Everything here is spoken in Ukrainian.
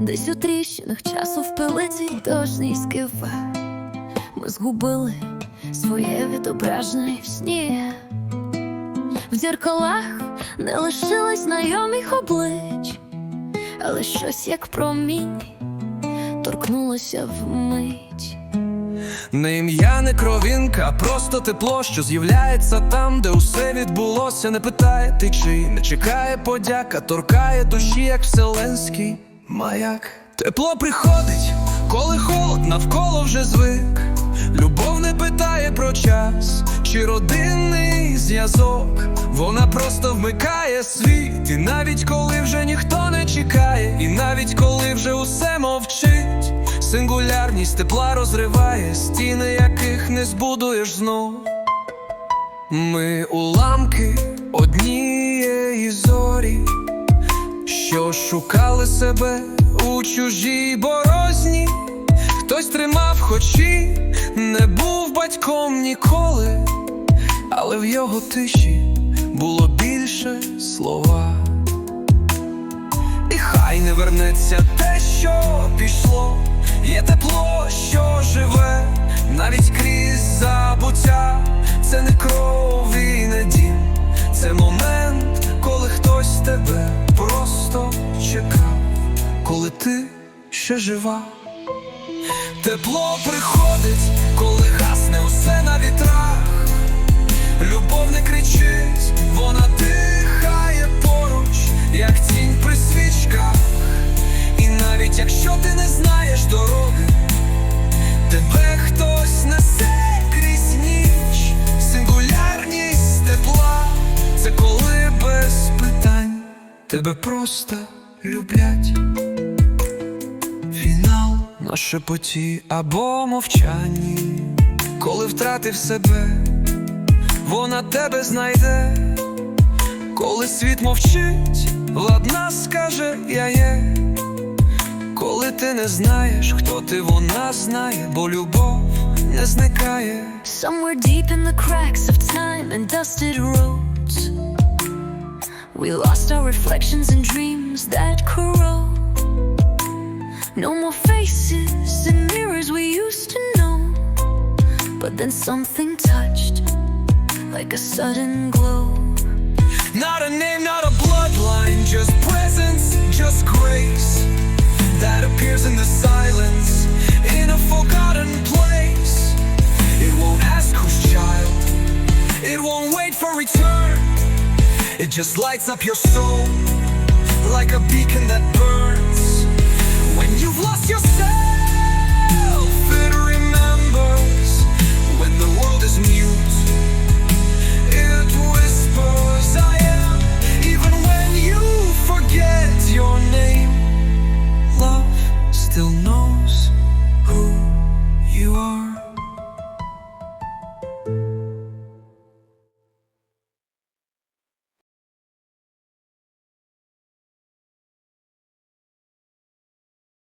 Десь у тріщинах часу впилиці дожні скифи Ми згубили своє відображення в сні В дзеркалах не лишилось знайомих облич, але щось як промінь торкнулося вмить. Не ім'я, не кровінка, а просто тепло, що з'являється там, де усе відбулося. Не питає ти чи не чекає подяка, торкає душі, як вселенський маяк. Тепло приходить, коли холод навколо вже звик. Любов не питає про час чи родинний зв'язок. Вона просто вмикає світ, і навіть коли вже ніхто не чекає, і навіть коли вже усе мовчить, сингулярність тепла розриває стіни, яких не збудуєш знов. Ми уламки однієї зорі, що шукали себе у чужій борозні. Хтось тримав, хоч і не був батьком ніколи, але в його тиші було більше слова. І хай не вернеться те, що пішло, є тепло, що живе, навіть крізь забуття, це не кров і не дім, це момент, коли хтось тебе коли ти ще жива. Тепло приходить, коли гасне усе на вітрах. Любов не кричить, вона дихає поруч, як тінь при свічках. І навіть якщо ти не знаєш дороги, тебе хтось несе крізь ніч, сингулярність тепла, це коли без питань тебе просто люблять. На шепоті або мовчанні, коли втратив себе, вона тебе знайде, коли світ мовчить, ладна скаже я є, коли ти не знаєш, хто ти, вона знає, бо любов не зникає. Somewhere deep in the cracks of time and dusted roads, we lost our reflections and dreams that corrode. No more faces and mirrors we used to know, but then something touched like a sudden glow. Not a name, not a bloodline, just presence, just grace that appears in the silence, in a forgotten place. It won't ask whose child, it won't wait for return. It just lights up your soul like a beacon that burns lost yourself